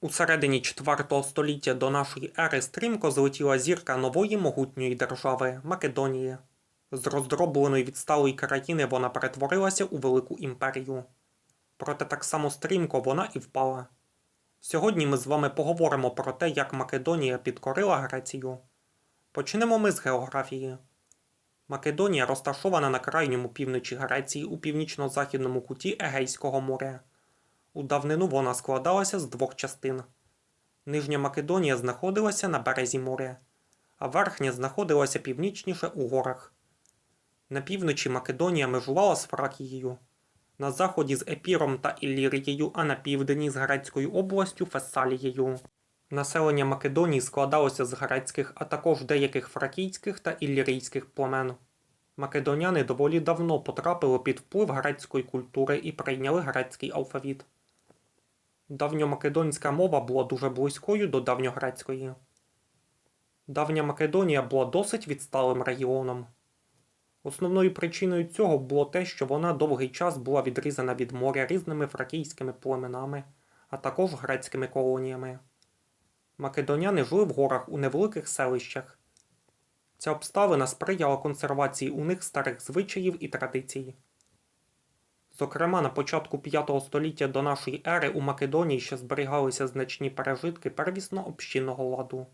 У середині 4 століття до нашої ери стрімко злетіла зірка нової могутньої держави Македонії. З роздробленої відсталої країни вона перетворилася у велику імперію. Проте так само стрімко вона і впала. Сьогодні ми з вами поговоримо про те, як Македонія підкорила Грецію. Почнемо ми з географії. Македонія розташована на крайньому півночі Греції у північно-західному куті Егейського моря. У давнину вона складалася з двох частин. Нижня Македонія знаходилася на березі моря, а верхня знаходилася північніше у горах. На півночі Македонія межувала з Фракією, на заході з Епіром та Іллірією, а на південні з Грецькою областю Фесалією. Населення Македонії складалося з грецьких, а також деяких фракійських та іллірійських племен. Македоняни доволі давно потрапили під вплив грецької культури і прийняли грецький алфавіт. Давньомакедонська мова була дуже близькою до давньогрецької. Давня Македонія була досить відсталим регіоном. Основною причиною цього було те, що вона довгий час була відрізана від моря різними фракійськими племенами, а також грецькими колоніями. Македоняни жили в горах у невеликих селищах. Ця обставина сприяла консервації у них старих звичаїв і традицій. Зокрема, на початку 5 століття до нашої ери у Македонії ще зберігалися значні пережитки первісно-общинного ладу.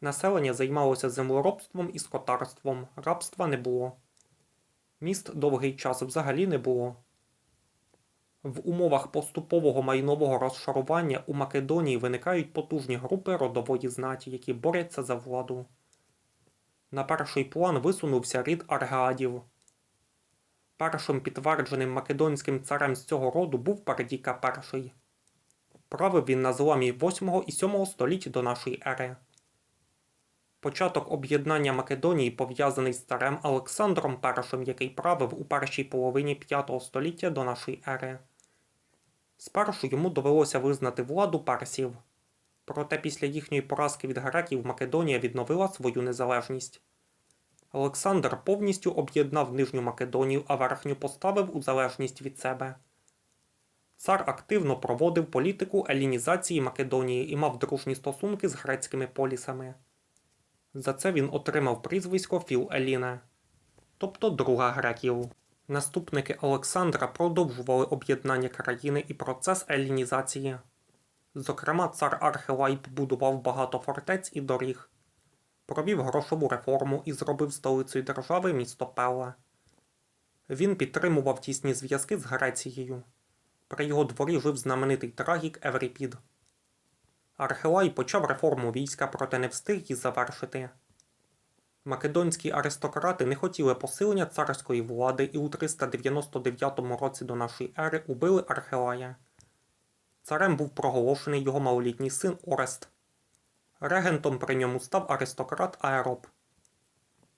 Населення займалося землеробством і скотарством, рабства не було. Міст довгий час взагалі не було. В умовах поступового майнового розшарування у Македонії виникають потужні групи родової знаті, які борються за владу. На перший план висунувся рід аргадів. Першим підтвердженим македонським царем з цього роду був Пердіка І. Правив він на зламі 8 і 7 століть до нашої ери. Початок об'єднання Македонії пов'язаний з царем Олександром І, який правив у першій половині 5 століття до нашої ери. Спершу йому довелося визнати владу персів. Проте після їхньої поразки від греків Македонія відновила свою незалежність. Олександр повністю об'єднав Нижню Македонію, а верхню поставив у залежність від себе. Цар активно проводив політику елінізації Македонії і мав дружні стосунки з грецькими полісами. За це він отримав прізвисько Філ Еліне, тобто друга греків. Наступники Олександра продовжували об'єднання країни і процес елінізації. Зокрема, цар Архелай побудував багато фортець і доріг, провів грошову реформу і зробив столицею держави місто Пеле. Він підтримував тісні зв'язки з Грецією. При його дворі жив знаменитий трагік Евріпід. Архелай почав реформу війська, проте не встиг її завершити. Македонські аристократи не хотіли посилення царської влади і у 399 році до нашої ери убили Архелая. Царем був проголошений його малолітній син Орест. Регентом при ньому став аристократ Аероб.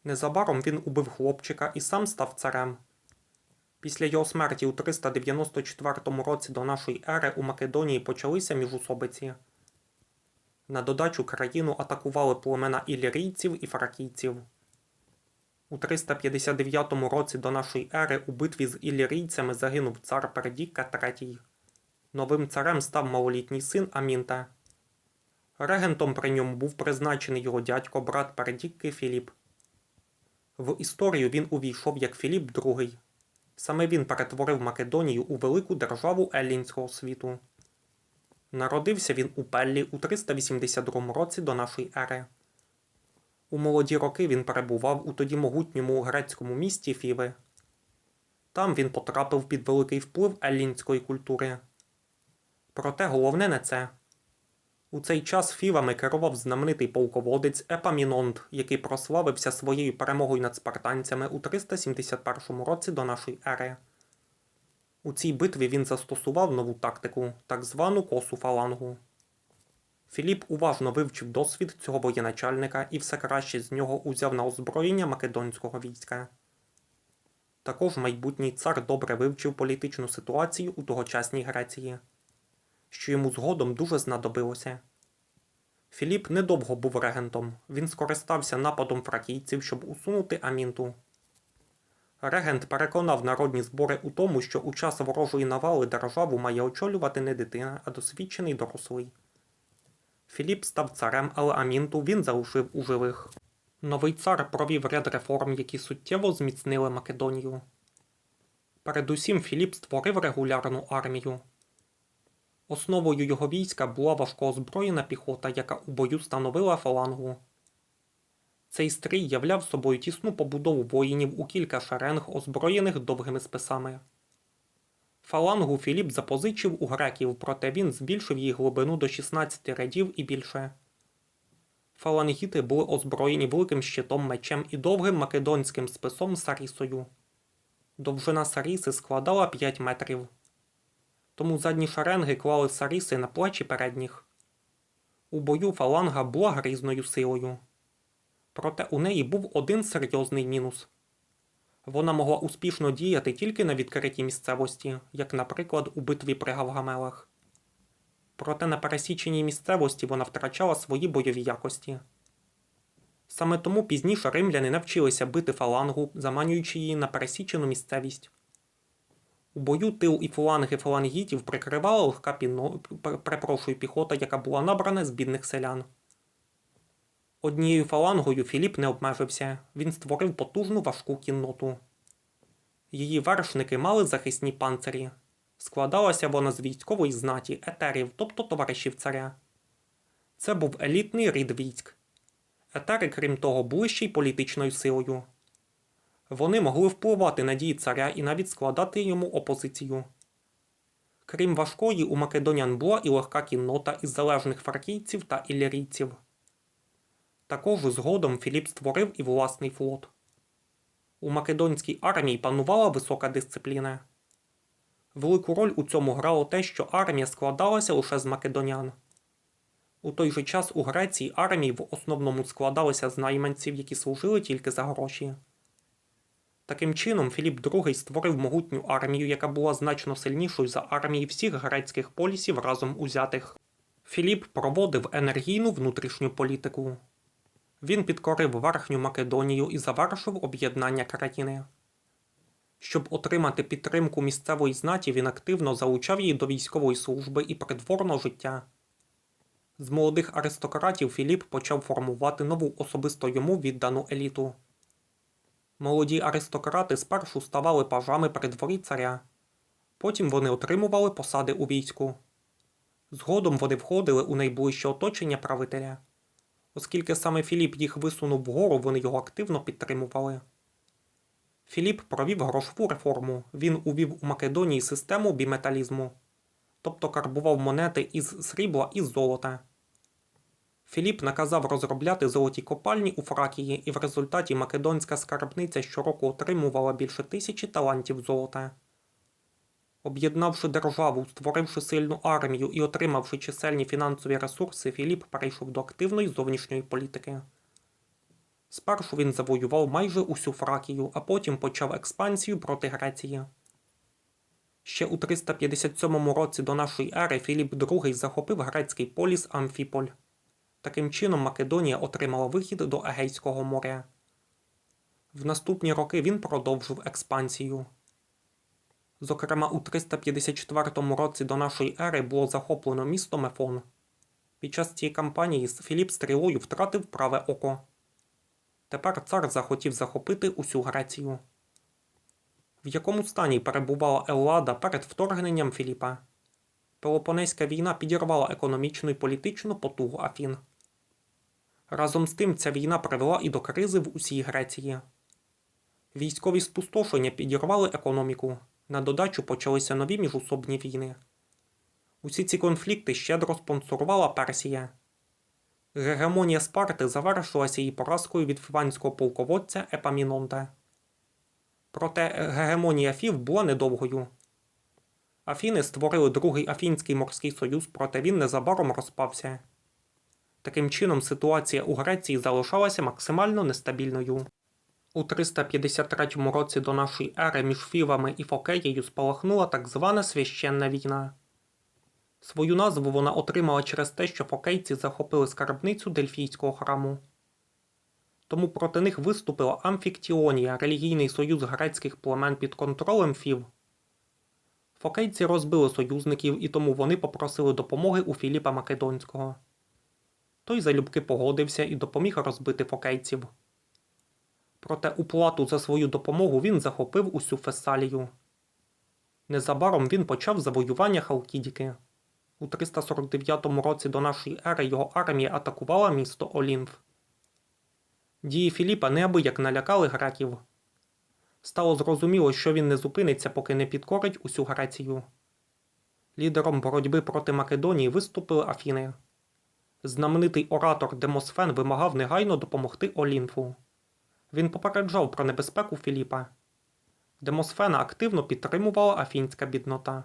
Незабаром він убив хлопчика і сам став царем. Після його смерті у 394 році до нашої ери у Македонії почалися міжусобиці. На додачу країну атакували племена ілірійців і фракійців. У 359 році до нашої ери у битві з ілірійцями загинув цар Пердіка III. Новим царем став малолітній син Амінта. Регентом при ньому був призначений його дядько брат Пердікки Філіп. В історію він увійшов як Філіп II. Саме він перетворив Македонію у велику державу еллінського світу. Народився він у Пеллі у 382 році до нашої ери. У молоді роки він перебував у тоді могутньому грецькому місті Фіви. Там він потрапив під великий вплив еллінської культури. Проте головне не це. У цей час Фівами керував знаменитий полководець Епамінонт, який прославився своєю перемогою над спартанцями у 371 році до нашої ери. У цій битві він застосував нову тактику, так звану косу фалангу. Філіп уважно вивчив досвід цього воєначальника і все краще з нього узяв на озброєння македонського війська. Також майбутній цар добре вивчив політичну ситуацію у тогочасній Греції, що йому згодом дуже знадобилося. Філіп недовго був регентом, він скористався нападом фракійців, щоб усунути Амінту. Регент переконав народні збори у тому, що у час ворожої навали державу має очолювати не дитина, а досвідчений дорослий. Філіп став царем, але Амінту він залишив у живих. Новий цар провів ряд реформ, які суттєво зміцнили Македонію. Передусім Філіп створив регулярну армію. Основою його війська була важкоозброєна піхота, яка у бою становила фалангу. Цей стрій являв собою тісну побудову воїнів у кілька шеренг, озброєних довгими списами. Фалангу Філіп запозичив у греків, проте він збільшив її глибину до 16 рядів і більше. Фалангіти були озброєні великим щитом мечем і довгим македонським списом сарісою. Довжина саріси складала 5 метрів. Тому задні шеренги клали саріси на плечі передніх. У бою фаланга була грізною силою. Проте у неї був один серйозний мінус. Вона могла успішно діяти тільки на відкритій місцевості, як, наприклад, у битві при Гавгамелах. Проте на пересіченій місцевості вона втрачала свої бойові якості. Саме тому пізніше римляни навчилися бити фалангу, заманюючи її на пересічену місцевість. У бою тил і фаланги фалангітів прикривала легка піно... перепрошую, піхота, яка була набрана з бідних селян. Однією фалангою Філіп не обмежився, він створив потужну важку кінноту. Її вершники мали захисні панцирі. Складалася вона з військової знаті, етерів, тобто товаришів царя. Це був елітний рід військ. Етери, крім того, були ще й політичною силою. Вони могли впливати на дії царя і навіть складати йому опозицію. Крім важкої, у македонян була і легка кіннота із залежних фракійців та іллірійців. Також згодом Філіп створив і власний флот. У македонській армії панувала висока дисципліна. Велику роль у цьому грало те, що армія складалася лише з македонян. У той же час у Греції армії в основному складалися з найманців, які служили тільки за гроші. Таким чином, Філіп II створив могутню армію, яка була значно сильнішою за армії всіх грецьких полісів разом узятих. Філіп проводив енергійну внутрішню політику. Він підкорив Верхню Македонію і завершив об'єднання країни. Щоб отримати підтримку місцевої знаті, він активно залучав її до військової служби і придворного життя. З молодих аристократів Філіп почав формувати нову особисто йому віддану еліту. Молоді аристократи спершу ставали пажами при дворі царя, потім вони отримували посади у війську. Згодом вони входили у найближче оточення правителя. Оскільки саме Філіп їх висунув вгору, вони його активно підтримували. Філіп провів грошову реформу. Він увів у Македонії систему біметалізму, тобто карбував монети із срібла і золота. Філіп наказав розробляти золоті копальні у Фракії, і в результаті македонська скарбниця щороку отримувала більше тисячі талантів золота. Об'єднавши державу, створивши сильну армію і отримавши чисельні фінансові ресурси, Філіп перейшов до активної зовнішньої політики. Спершу він завоював майже усю Фракію, а потім почав експансію проти Греції. Ще у 357 році до нашої ери Філіп II захопив грецький поліс Амфіполь. Таким чином Македонія отримала вихід до Егейського моря. В наступні роки він продовжив експансію. Зокрема, у 354 році до нашої ери було захоплено місто Мефон. Під час цієї кампанії Філіп стрілою втратив праве око. Тепер цар захотів захопити усю Грецію. В якому стані перебувала Еллада перед вторгненням Філіпа? Пелопонеська війна підірвала економічну і політичну потугу Афін. Разом з тим ця війна привела і до кризи в усій Греції. Військові спустошення підірвали економіку. На додачу почалися нові міжусобні війни. Усі ці конфлікти щедро спонсорувала Персія. Гегемонія Спарти завершилася її поразкою від фіванського полководця Епамінонта. Проте гегемонія Фів була недовгою. Афіни створили другий Афінський морський союз, проте він незабаром розпався. Таким чином, ситуація у Греції залишалася максимально нестабільною. У 353 році до нашої ери між Фівами і Фокеєю спалахнула так звана священна війна. Свою назву вона отримала через те, що фокейці захопили скарбницю Дельфійського храму. Тому проти них виступила Амфіктіонія, релігійний союз грецьких племен під контролем Фів. Фокейці розбили союзників і тому вони попросили допомоги у Філіпа Македонського. Той залюбки погодився і допоміг розбити фокейців. Проте у плату за свою допомогу він захопив усю Фесалію. Незабаром він почав завоювання Халкідіки. У 349 році до нашої ери його армія атакувала місто Олінф. Дії Філіпа неабияк налякали греків. Стало зрозуміло, що він не зупиниться, поки не підкорить усю Грецію. Лідером боротьби проти Македонії виступили Афіни. Знаменитий оратор Демосфен вимагав негайно допомогти Олінфу. Він попереджав про небезпеку Філіпа. Демосфена активно підтримувала афінська біднота.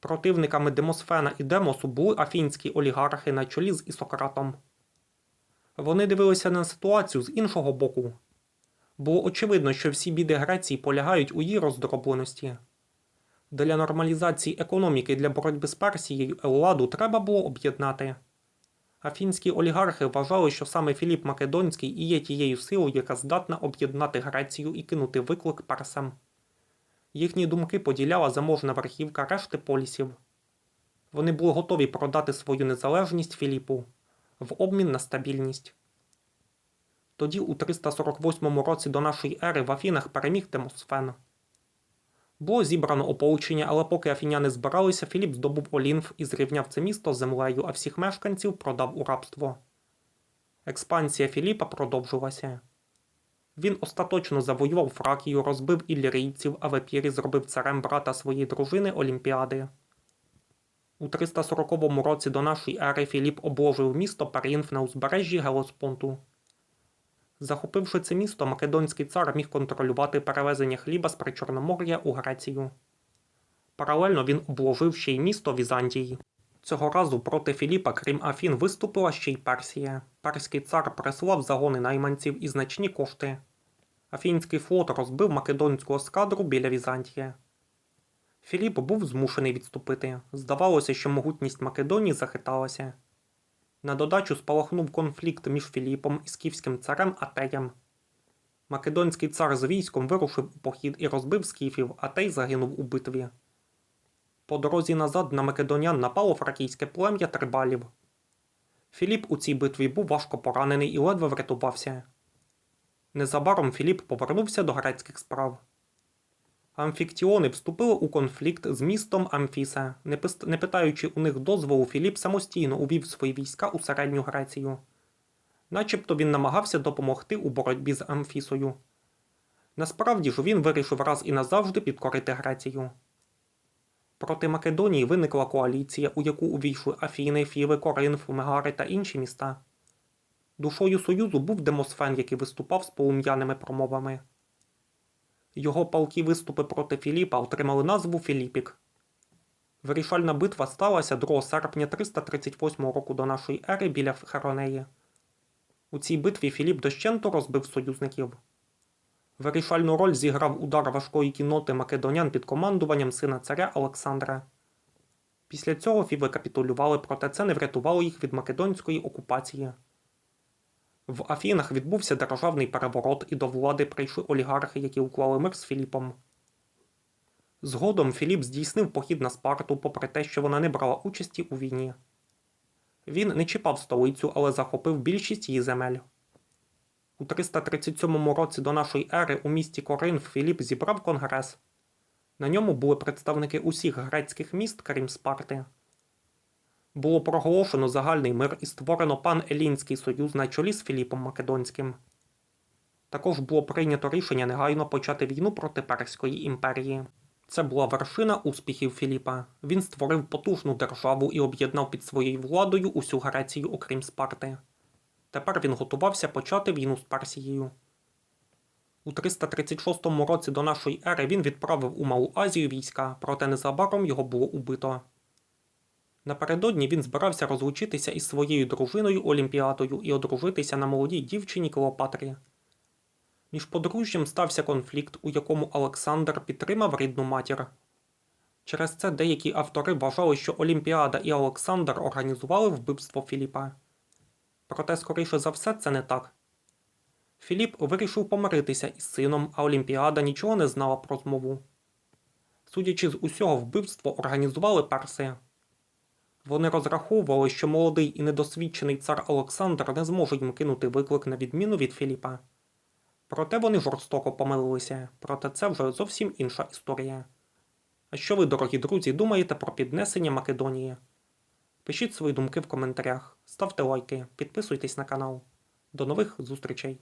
Противниками Демосфена і Демосу були афінські олігархи на чолі з Ісократом. Вони дивилися на ситуацію з іншого боку. Було очевидно, що всі біди Греції полягають у її роздробленості. Для нормалізації економіки для боротьби з Персією Елладу треба було об'єднати. Афінські олігархи вважали, що саме Філіп Македонський і є тією силою, яка здатна об'єднати Грецію і кинути виклик персам. Їхні думки поділяла заможна верхівка решти полісів. Вони були готові продати свою незалежність Філіпу в обмін на стабільність. Тоді, у 348 році до нашої ери в Афінах переміг Демосфен. Було зібрано ополчення, але поки афіняни збиралися, Філіп здобув Олінф і зрівняв це місто з землею, а всіх мешканців продав у рабство. Експансія Філіпа продовжилася. Він остаточно завоював Фракію, розбив іллірійців, а в епірі зробив царем брата своєї дружини Олімпіади. У 340 році до нашої ери Філіп обложив місто Парінф на узбережжі Гелоспонту. Захопивши це місто, македонський цар міг контролювати перевезення хліба з Причорномор'я у Грецію. Паралельно він обложив ще й місто Візантії. Цього разу проти Філіпа, крім Афін, виступила ще й Персія. Перський цар прислав загони найманців і значні кошти. Афінський флот розбив македонську ескадру біля Візантія. Філіп був змушений відступити. Здавалося, що могутність Македонії захиталася. На додачу спалахнув конфлікт між Філіпом і скіфським царем Атеєм. Македонський цар з військом вирушив у похід і розбив скіфів, Атей загинув у битві. По дорозі назад на македонян напало фракійське плем'я трибалів. Філіп у цій битві був важко поранений і ледве врятувався. Незабаром Філіп повернувся до грецьких справ. Амфіктіони вступили у конфлікт з містом Амфіса. Не, питаючи у них дозволу, Філіп самостійно увів свої війська у середню Грецію. Начебто він намагався допомогти у боротьбі з Амфісою. Насправді ж він вирішив раз і назавжди підкорити Грецію. Проти Македонії виникла коаліція, у яку увійшли Афіни, Філи, Коринф, Мегари та інші міста. Душою Союзу був Демосфен, який виступав з полум'яними промовами. Його палкі виступи проти Філіпа отримали назву Філіпік. Вирішальна битва сталася 2 серпня 338 року до нашої ери біля Херонеї. У цій битві Філіп дощенту розбив союзників. Вирішальну роль зіграв удар важкої кінноти македонян під командуванням сина царя Олександра. Після цього фіви капітулювали, проте це не врятувало їх від македонської окупації. В Афінах відбувся державний переворот і до влади прийшли олігархи, які уклали мир з Філіпом. Згодом Філіп здійснив похід на Спарту, попри те, що вона не брала участі у війні. Він не чіпав столицю, але захопив більшість її земель. У 337 році до нашої ери у місті Коринф Філіп зібрав конгрес. На ньому були представники усіх грецьких міст, крім Спарти. Було проголошено загальний мир і створено пан-Елінський союз на чолі з Філіпом Македонським. Також було прийнято рішення негайно почати війну проти Перської імперії. Це була вершина успіхів Філіпа. Він створив потужну державу і об'єднав під своєю владою усю Грецію, окрім Спарти. Тепер він готувався почати війну з Персією. У 336 році до нашої ери він відправив у Малу Азію війська, проте незабаром його було убито. Напередодні він збирався розлучитися із своєю дружиною Олімпіатою і одружитися на молодій дівчині Клеопатрі. Між подружжям стався конфлікт, у якому Олександр підтримав рідну матір. Через це деякі автори вважали, що Олімпіада і Олександр організували вбивство Філіпа. Проте, скоріше за все, це не так. Філіп вирішив помиритися із сином, а Олімпіада нічого не знала про змову. Судячи з усього, вбивство організували перси. Вони розраховували, що молодий і недосвідчений цар Олександр не зможе їм кинути виклик на відміну від Філіпа. Проте вони жорстоко помилилися, проте це вже зовсім інша історія. А що ви, дорогі друзі, думаєте про піднесення Македонії? Пишіть свої думки в коментарях, ставте лайки, підписуйтесь на канал. До нових зустрічей!